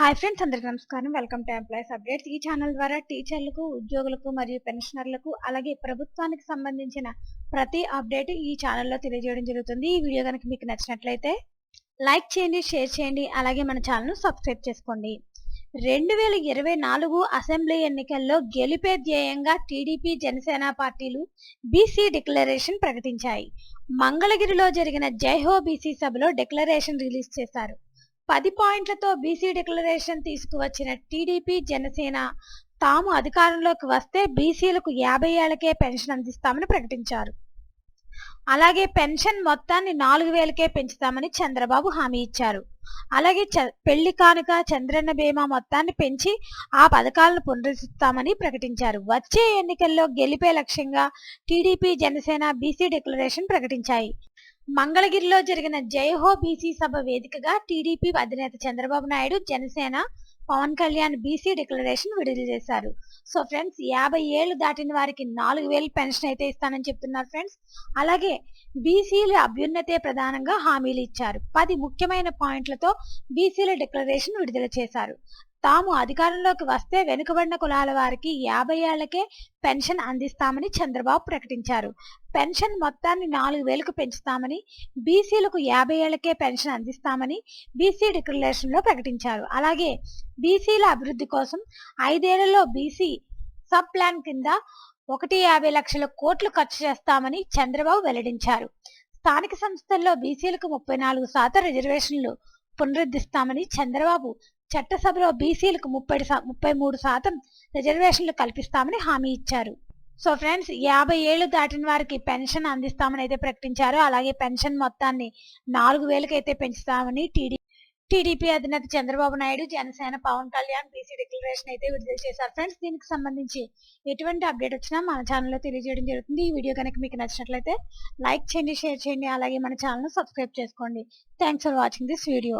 Hi friends అందరికీ నమస్కారం. Welcome to employees updates ఈ ఛానల్ ద్వారా టీచర్లకు ఉద్యోగులకు మరియు పెన్షనర్లకు అలాగే ప్రభుత్వానికి సంబంధించిన ప్రతి అప్డేట్ ఈ ఛానల్లో తెలియజేయడం జరుగుతుంది. ఈ వీడియో కనుక మీకు నచ్చినట్లయితే లైక్ చేయండి షేర్ చేయండి అలాగే మన ఛానల్ను సబ్స్క్రైబ్ చేసుకోండి. రెండు వేల ఇరవై నాలుగు అసెంబ్లీ ఎన్నికల్లో గెలిపే ధ్యేయంగా టీడీపీ జనసేన పార్టీలు బీసీ డిక్లరేషన్ ప్రకటించాయి. మంగళగిరిలో జరిగిన జైహో బీసీ సభలో డిక్లరేషన్ రిలీజ్ చేశారు. పది పాయింట్లతో బీసీ డిక్లరేషన్ తీసుకువచ్చిన టీడీపీ జనసేన తాము అధికారంలోకి వస్తే బీసీలకు యాభై ఏళ్ళకే పెన్షన్ అందిస్తామని ప్రకటించారు. అలాగే పెన్షన్ మొత్తాన్ని నాలుగు వేలకే పెంచుతామని చంద్రబాబు హామీ ఇచ్చారు. అలాగే చ- పెళ్ళి కానుక చంద్రన్న బీమా మొత్తాన్ని పెంచి ఆ పథకాలను పునరుద్ధరిస్తామని ప్రకటించారు. వచ్చే ఎన్నికల్లో గెలిపే లక్ష్యంగా టీడీపీ జనసేన బీసీ డిక్లరేషన్ ప్రకటించాయి. మంగళగిరిలో జరిగిన జయహో బీసీ సభ వేదికగా టీడీపీ అధినేత చంద్రబాబు నాయుడు జనసేన పవన్ కళ్యాణ్ బీసీ డిక్లరేషన్ విడుదల చేశారు. సో ఫ్రెండ్స్ యాభై ఏళ్ళు దాటిన వారికి నాలుగు వేలు పెన్షన్ అయితే ఇస్తానని చెప్తున్నారు ఫ్రెండ్స్. అలాగే బీసీల అభ్యున్నతే ప్రధానంగా హామీలు ఇచ్చారు. పది ముఖ్యమైన పాయింట్లతో బీసీల డిక్లరేషన్ విడుదల చేశారు. తాము అధికారంలోకి వస్తే వెనుకబడిన కులాల వారికి యాభై ఏళ్ళకే పెన్షన్ అందిస్తామని చంద్రబాబు ప్రకటించారు. పెన్షన్ మొత్తాన్ని నాలుగు వేలకు పెంచుతామని బీసీలకు యాభై ఏళ్ళకే పెన్షన్ అందిస్తామని బీసీ డిక్లరేషన్లో ప్రకటించారు. అలాగే బీసీల అభివృద్ధి కోసం ఐదేళ్ళలో బీసీ సబ్ ప్లాన్ కింద ఒకటి యాభై లక్షల కోట్లు ఖర్చు చేస్తామని చంద్రబాబు వెల్లడించారు. స్థానిక సంస్థల్లో బీసీలకు ముప్పై నాలుగు శాతం రిజర్వేషన్లు పునరుద్ధరిస్తామని చంద్రబాబు చట్టసభలో బీసీలకు ముప్పై ముప్పై మూడు శాతం రిజర్వేషన్లు కల్పిస్తామని హామీ ఇచ్చారు. సో ఫ్రెండ్స్ యాభై ఏళ్ళు దాటిన వారికి పెన్షన్ అందిస్తామని అయితే ప్రకటించారు. అలాగే పెన్షన్ మొత్తాన్ని నాలుగు వేలకు అయితే పెంచుతామని టీడీ టీడీపీ అధినేత చంద్రబాబు నాయుడు జనసేన పవన్ కళ్యాణ్ బీసీ డిక్లరేషన్ అయితే విడుదల చేశారు. ఫ్రెండ్స్ దీనికి సంబంధించి ఎటువంటి అప్డేట్ వచ్చినా మన ఛానల్లో తెలియజేయడం జరుగుతుంది. ఈ వీడియో కనుక మీకు నచ్చినట్లయితే లైక్ చేయండి షేర్ చేయండి. అలాగే మన ఛానల్ను సబ్స్క్రైబ్ చేసుకోండి. Thanks for watching this video.